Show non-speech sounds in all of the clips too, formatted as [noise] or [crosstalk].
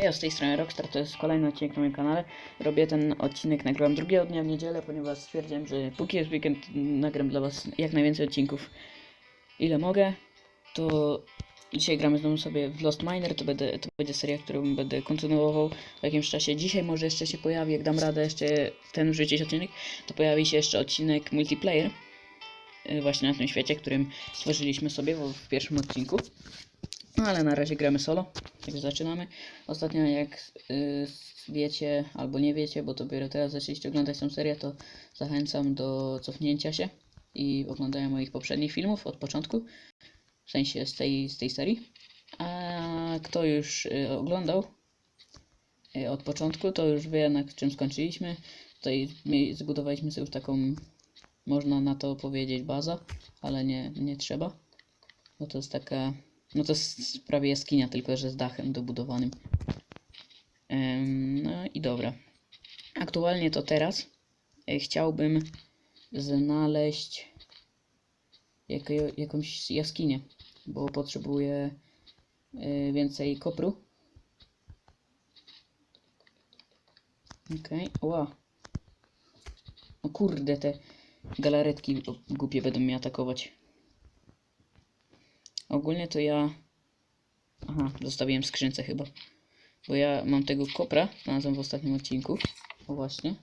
Hej, z tej strony Rockstar, to jest kolejny odcinek na moim kanale. Robię ten odcinek, nagrałem drugiego dnia w niedzielę, ponieważ stwierdziłem, że póki jest weekend, nagram dla was jak najwięcej odcinków, ile mogę. To dzisiaj gramy znowu sobie w Lost Miner, to, będę, to będzie seria, którą będę kontynuował w jakimś czasie. Dzisiaj może jeszcze się pojawi, jak dam radę jeszcze ten wrzucić odcinek, to pojawi się jeszcze odcinek multiplayer. y, Właśnie na tym świecie, którym stworzyliśmy sobie w, pierwszym odcinku. No ale na razie gramy solo, także zaczynamy. Ostatnio jak y, wiecie albo nie wiecie, bo dopiero teraz zaczęliście oglądać tą serię, to zachęcam do cofnięcia się i oglądania moich poprzednich filmów od początku, w sensie z tej, z tej serii. A kto już y, oglądał y, od początku, to już wie na czym skończyliśmy. Tutaj zbudowaliśmy sobie już taką, można na to powiedzieć, baza, ale nie, nie trzeba, bo to jest taka no to jest prawie jaskinia, tylko że z dachem dobudowanym. No i dobra. Aktualnie to teraz e, chciałbym znaleźć jakie, jakąś jaskinię, bo potrzebuję e, więcej kopru. Okej, okay. ła. O kurde, te galaretki głupie będą mnie atakować. Ogólnie to ja... Aha, zostawiłem skrzynce chyba. Bo ja mam tego kopra, znalazłem w ostatnim odcinku. O właśnie.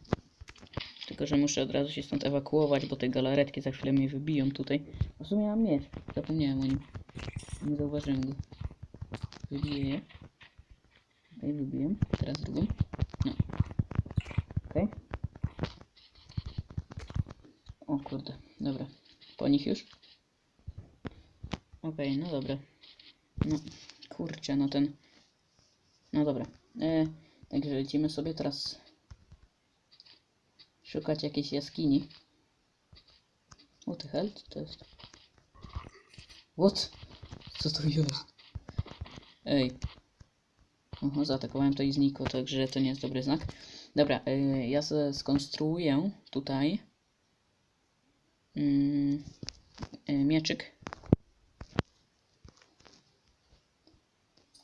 Tylko, że muszę od razu się stąd ewakuować, bo te galaretki za chwilę mnie wybiją tutaj. W sumie mam miecz. Zapomniałem o nim. Nie zauważyłem go. Wybiję je. Okej, wybiłem. Teraz drugą. No. Okej. O kurde, dobra. Po nich już? Okej, no dobra. No, kurczę, no ten... No dobra. E, także lecimy sobie teraz szukać jakiejś jaskini. What the hell? Co to jest? What? Co to jest? Ej. Oho, zaatakowałem to i znikło, także to nie jest dobry znak. Dobra, e, ja skonstruuję tutaj mm, e, mieczyk.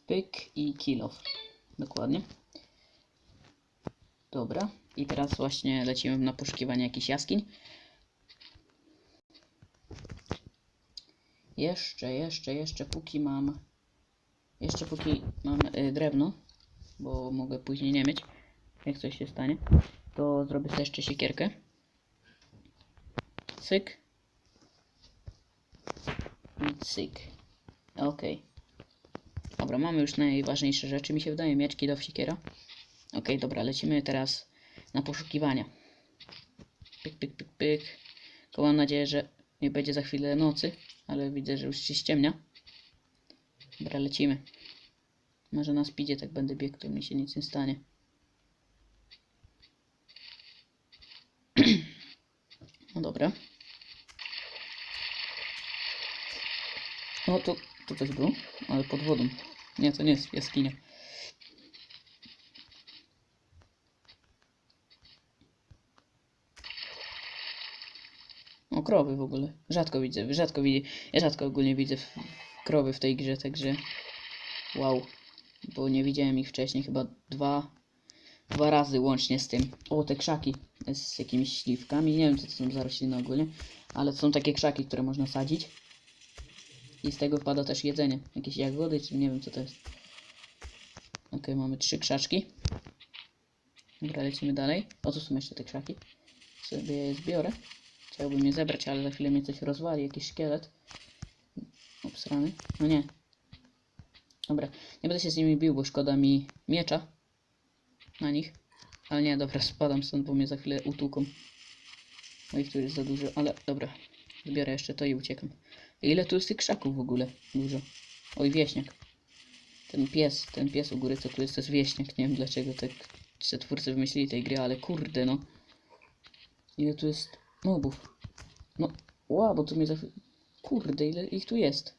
Pyk i kill off. Dokładnie. Dobra. I teraz właśnie lecimy na poszukiwanie jakichś jaskiń. Jeszcze, jeszcze, jeszcze póki mam... Jeszcze póki mam y, drewno, bo mogę później nie mieć, jak coś się stanie, to zrobię sobie jeszcze siekierkę. Cyk. I cyk. Okej. Dobra, mamy już najważniejsze rzeczy, mi się wydaje, mieczki do siekiera. Okej, dobra, lecimy teraz na poszukiwania. Pyk, pyk, pyk, pyk. Tylko mam nadzieję, że nie będzie za chwilę nocy, ale widzę, że już się ściemnia. Dobra, lecimy. Może na speedzie tak będę biegł, to mi się nic nie stanie. [clears throat] No dobra. O, tu, tu coś było, ale pod wodą. Nie, to nie jest jaskinia. O, krowy w ogóle. Rzadko widzę, rzadko widzę. Ja rzadko ogólnie widzę w, krowy w tej grze, także wow. Bo nie widziałem ich wcześniej, chyba dwa, dwa razy łącznie z tym. O, te krzaki z jakimiś śliwkami. Nie wiem, co to są za rośliny ogólnie, ale to są takie krzaki, które można sadzić. I z tego wpada też jedzenie. Jakieś jagody, czy nie wiem co to jest. Ok, mamy trzy krzaczki. Dobra, lecimy dalej. O, co są jeszcze te krzaki? Sobie je zbiorę. Chciałbym je zebrać, ale za chwilę mnie coś rozwali. Jakiś szkielet. Obsrany. No nie. Dobra, nie będę się z nimi bił, bo szkoda mi miecza. Na nich. Ale nie, dobra, spadam stąd, bo mnie za chwilę utłuką. No ich tu jest za dużo, ale dobra. Zbiorę jeszcze to i uciekam. Ile tu jest tych krzaków w ogóle? Dużo. Oj, wieśniak. Ten pies, ten pies u góry, co tu jest, to jest wieśniak. Nie wiem dlaczego tak te twórcy wymyślili tej gry, ale kurde, no. Ile tu jest mobów? No, ła, bo tu mnie za... Kurde, ile ich tu jest?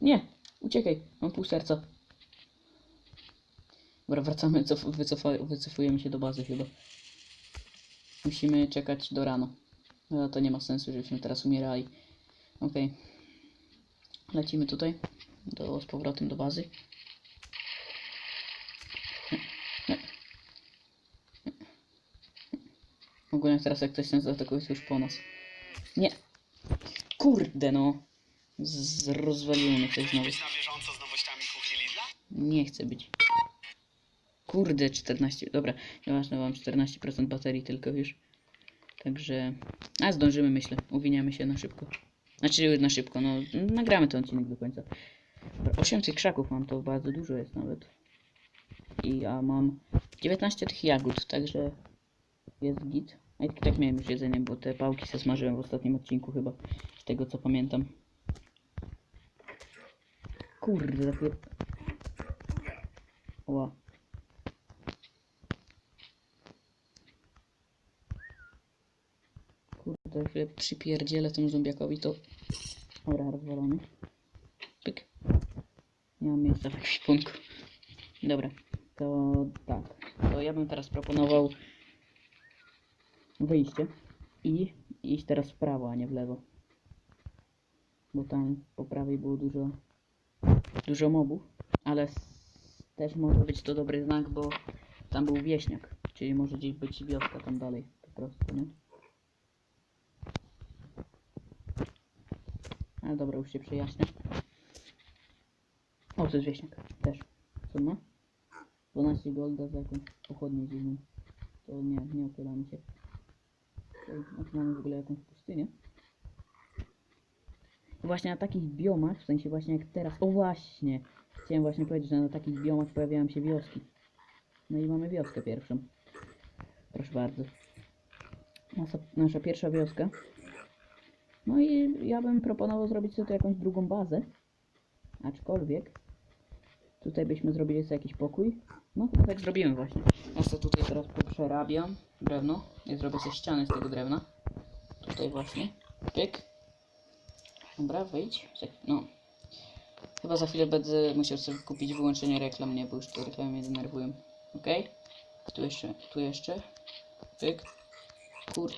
Nie, uciekaj, mam pół serca. Dobra, wracamy, cof wycofujemy się do bazy chyba. Musimy czekać do rana. No to nie ma sensu, żebyśmy teraz umierali. Ok. Lecimy tutaj. Do, z powrotem do bazy. Ogólnie teraz jak ktoś nas zaatakuje, to już po nas. Nie. Kurde no. Z rozwaliłem coś znowu. Nie chcę być. Kurde, 14. Dobra, nieważne, mam 14% baterii tylko już. Także... A, zdążymy myślę. Uwiniamy się na szybko. Znaczy na szybko, no nagramy ten odcinek do końca. Dobra, 8 tych krzaków mam, to bardzo dużo jest nawet. I ja mam 19 tych jagód, także jest git. A i tak miałem już jedzenie, bo te pałki se smażyłem w ostatnim odcinku chyba. Z tego co pamiętam. Kurde, takie... Ła. Chwilę przypierdzielę temu zombiakowi, to... Dobra, rozwalony. Pyk. Nie mam miejsca w ekwipunku. Dobra, to tak. To ja bym teraz proponował wyjście i iść teraz w prawo, a nie w lewo. Bo tam po prawej było dużo dużo mobów, ale też może być to dobry znak, bo tam był wieśniak, czyli może gdzieś być wioska tam dalej, po prostu, nie? Ale dobra, już się przejaśnia. O, to jest wieśniak, też. Co ma? 12 golda za jakąś pochodnię dziwną. To nie, nie opyla mi się. To, znaczy mamy w ogóle jakąś pustynię. Właśnie na takich biomach, w sensie właśnie jak teraz, o właśnie, chciałem właśnie powiedzieć, że na takich biomach pojawiają się wioski. No i mamy wioskę pierwszą. Proszę bardzo. Nasza, nasza pierwsza wioska. No i ja bym proponował zrobić sobie tu jakąś drugą bazę. Aczkolwiek tutaj byśmy zrobili sobie jakiś pokój. No tak zrobimy właśnie. Ja sobie tutaj teraz przerabiam drewno i zrobię sobie ściany z tego drewna. Tutaj właśnie. Pyk. Dobra, wyjdź. No. Chyba za chwilę będę musiał sobie kupić wyłączenie reklam, nie, bo już te reklamy mnie denerwują. Okej. Tu jeszcze, tu jeszcze. Pyk. Kur...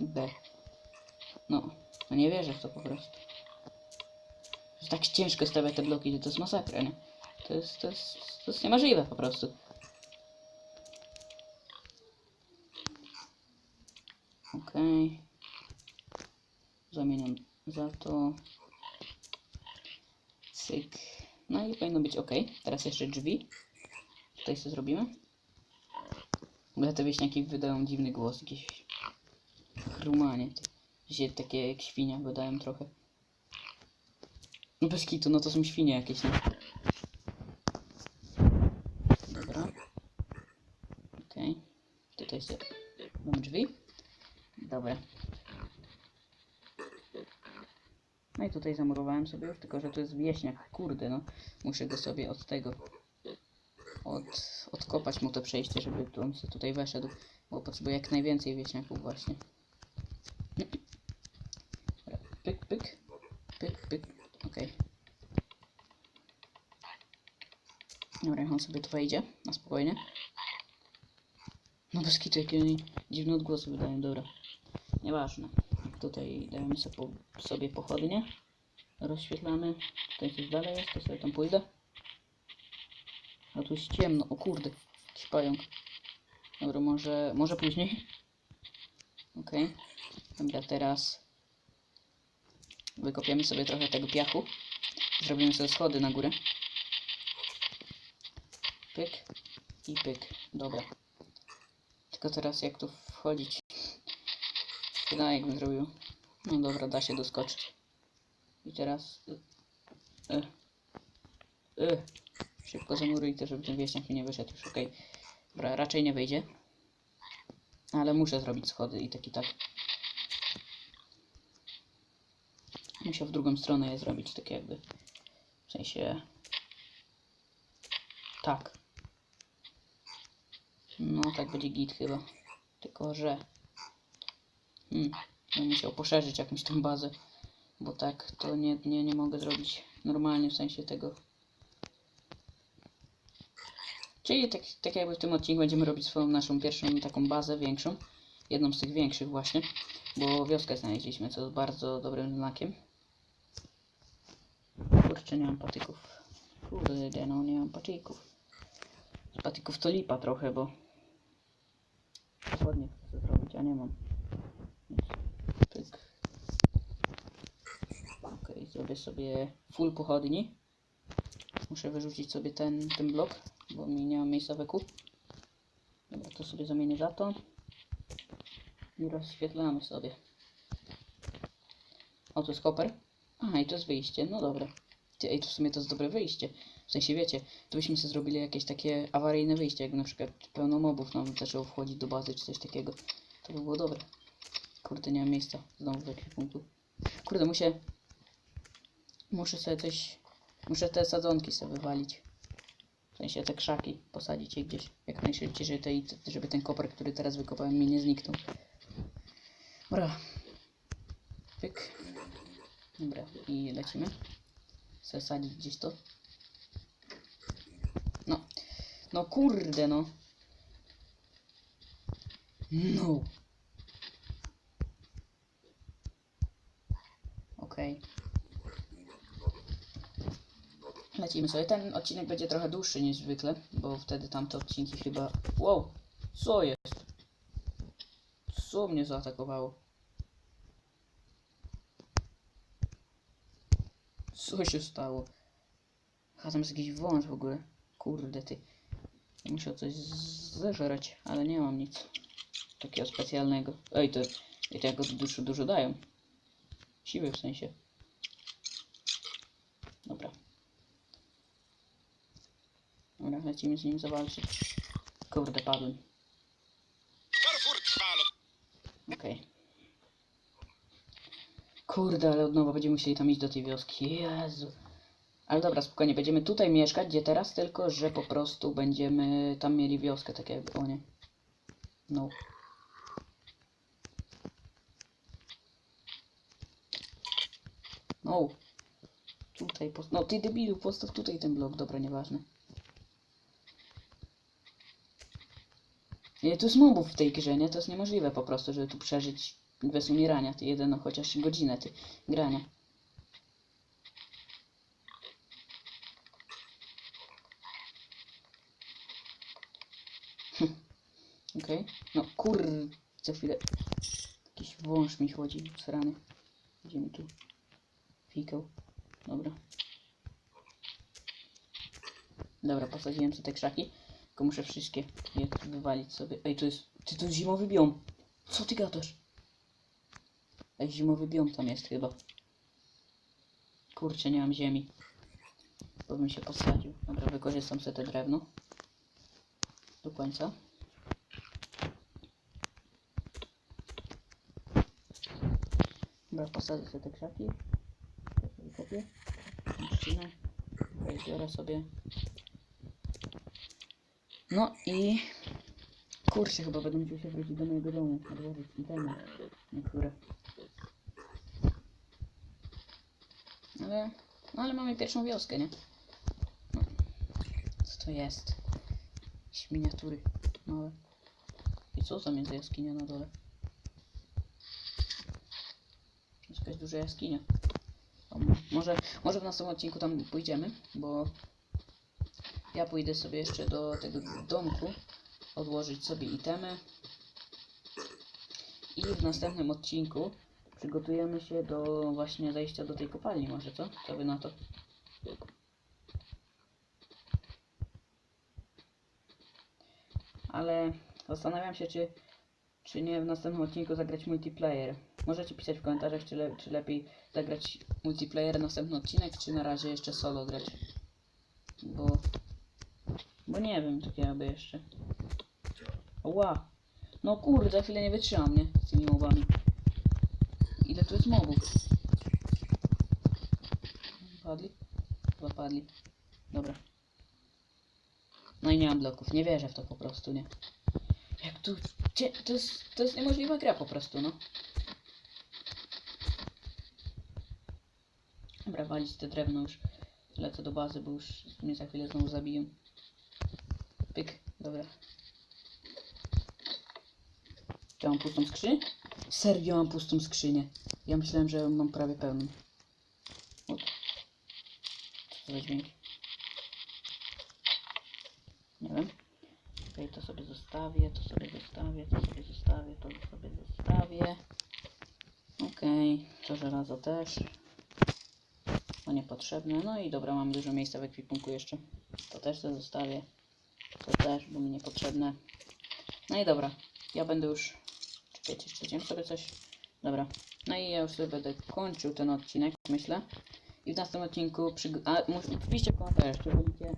B. No. No nie wierzę w to po prostu. Że tak ciężko stawiać te bloki, że to jest masakra, nie? To jest, to jest, to jest niemożliwe po prostu. Okej. Zamieniam za to. Cyk. No i powinno być ok. Teraz jeszcze drzwi. Tutaj sobie zrobimy. Ogóle te wieśniaki wydają dziwny głos, jakieś chrumanie. Się takie jak świnia wydają trochę. No bez kitu, no to są świnie jakieś, nie? Dobra. Okej. Tutaj sobie mam drzwi. Dobra. No i tutaj zamurowałem sobie już, tylko że to jest wieśniak. Kurde, no. Muszę go sobie od tego... Od, odkopać mu to przejście, żeby on sobie tutaj weszedł. Bo potrzebuję jak najwięcej wieśniaków właśnie. Dobra, Pyk, pyk. Pyk, pyk. Okej. Dobra, on sobie tu wejdzie. Na spokojnie. No bez kitu, jakie oni dziwne odgłosy wydają. Dobra. Nieważne. Tutaj dajemy sobie, po, sobie pochodnie. Rozświetlamy. Tutaj coś dalej jest, to sobie tam pójdę. A tu jest ciemno. O kurde. Jakiś pająk. Dobra, może, może później. Okej. Dobra, teraz wykopiemy sobie trochę tego piachu. Zrobimy sobie schody na górę. Pyk i pyk. Dobra. Tylko teraz jak tu wchodzić? Chyba jakbym zrobił. No dobra, da się doskoczyć. I teraz... Y, y, y. Szybko zamuruj to, żeby ten wieśniak mi nie wyszedł już, okej. Dobra, raczej nie wyjdzie. Ale muszę zrobić schody i tak i tak. Musiał w drugą stronę je zrobić, tak jakby. W sensie... Tak. No, tak będzie git chyba. Tylko, że... Hmm, będę musiał poszerzyć jakąś tą bazę. Bo tak to nie, nie, nie mogę zrobić normalnie w sensie tego. Czyli tak, tak jakby w tym odcinku będziemy robić swoją naszą pierwszą taką bazę większą. Jedną z tych większych właśnie. Bo wioskę znaleźliśmy, co jest bardzo dobrym znakiem. Kurczę, nie mam patyków. Kurde, no nie mam patyków. Z patyków to lipa trochę, bo... Ładnie chcę zrobić, Ja nie mam. Pyk. Okej, zrobię sobie full pochodni. Muszę wyrzucić sobie ten, ten blok, bo mi nie ma miejsca w eku. Dobra, to sobie zamienię za to. I rozświetlamy sobie. O, to jest koper. Aha, i to jest wyjście. No dobra. Ej, to w sumie to jest dobre wyjście. W sensie, wiecie, to byśmy sobie zrobili jakieś takie awaryjne wyjście, jakby na przykład pełno mobów nam zaczęło wchodzić do bazy, czy coś takiego. To by było dobre. Kurde, nie mam miejsca znowu w ekwipunku. Kurde, muszę... Muszę sobie coś... Muszę te sadzonki sobie wywalić. W sensie te krzaki posadzić je gdzieś jak najszybciej, żeby, tej, żeby ten koper, który teraz wykopałem, mi nie zniknął. Dobra. Pyk. Dobra, i lecimy. Chcę sadzić gdzieś to. No. No kurde, no. No. Okej. Lecimy sobie. Ten odcinek będzie trochę dłuższy niż zwykle, bo wtedy tamte odcinki chyba... Wow! Co jest? Co mnie zaatakowało? Co się stało? A tam jest jakiś wąż w ogóle. Kurde ty. Musiał coś zeżreć, ale nie mam nic takiego specjalnego. Ej, to, i to jako dużo, dużo dają. Siły w sensie. Dobra. Dobra, lecimy z nim zawalczyć. Kurde, padłem. Okej. Kurde, ale od nowa będziemy musieli tam iść do tej wioski. Jezu. Ale dobra, spokojnie, będziemy tutaj mieszkać, gdzie teraz, tylko że po prostu będziemy tam mieli wioskę, tak jakby, o nie. No. No. Tutaj, post- no ty debilu, postaw tutaj ten blok, dobra, nieważne. Nie, tu jest mobów w tej grze, nie? To jest niemożliwe po prostu, żeby tu przeżyć bez umierania. Ty jeden, no chociaż godzinę ty grania. Okej. No kur... Za chwilę... Jakiś wąż mi chodzi, srany. Gdzie mi tu... Fikał. Dobra. Dobra, posadziłem sobie te krzaki. Tylko muszę wszystkie je wywalić sobie. Ej, to jest... Ty, to jest zimowy biom. Co ty gadasz? Ej, zimowy biom tam jest chyba. Kurczę, nie mam ziemi. Bo bym się posadził. Dobra, wykorzystam sobie te drewno. Do końca. Dobra, posadzę sobie te krzaki. Kopię. Okej, biorę sobie. No i... Kurczę, chyba będę musiał się wrócić do mojego domu. Odłożyć itemy. Niektóre. Ale... No ale mamy pierwszą wioskę, nie? No. Co to jest? Jakieś miniatury małe. I co tam jest jaskinia na dole? Jest jakaś duża jaskinia. Może, może w następnym odcinku tam pójdziemy, bo ja pójdę sobie jeszcze do tego domku, odłożyć sobie itemy. I w następnym odcinku przygotujemy się do właśnie zejścia do tej kopalni, może co? Co wy na to? Ale zastanawiam się, czy, czy nie w następnym odcinku zagrać multiplayer. Możecie pisać w komentarzach, czy, le, czy lepiej zagrać multiplayer następny odcinek, czy na razie jeszcze solo grać. Bo, bo nie wiem, tak jakby jeszcze. Ła! No kurde, za chwilę nie wytrzymam, nie? Z tymi mobami. Ile tu jest mobów? Padli? Chyba padli. Dobra. No i nie mam bloków, nie wierzę w to po prostu, nie? Jak tu... To, jest, to jest niemożliwa gra po prostu, no. Dobra, te drewno już. Lecę do bazy, bo już mnie za chwilę znowu zabiją. Pyk, dobra. Czy mam pustą skrzynię? Serio mam pustą skrzynię. Ja myślałem, że mam prawie pełną. O. Co za dźwięk? Nie wiem. Okej, Okej, to sobie zostawię, to sobie zostawię, to sobie zostawię, to sobie zostawię. Okej, to żelazo też. To niepotrzebne. No i dobra, mam dużo miejsca w ekwipunku jeszcze. To też to zostawię. To też, bo mi niepotrzebne. No i dobra, ja będę już... Czekajcie, zjem sobie coś? Dobra. No i ja już sobie będę kończył ten odcinek, myślę. I w następnym odcinku przyg... A, wpiszcie w komentarzach, czy wolicie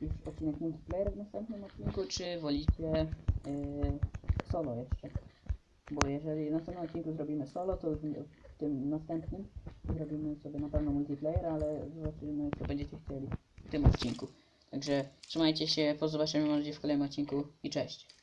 już odcinek multiplayer w następnym odcinku, czy wolicie yy, solo jeszcze. Bo jeżeli w następnym odcinku zrobimy solo, to w tym następnym zrobimy sobie na pewno multiplayer, ale zobaczymy co będziecie chcieli w tym odcinku. Także trzymajcie się, po zobaczeniu w kolejnym odcinku i cześć.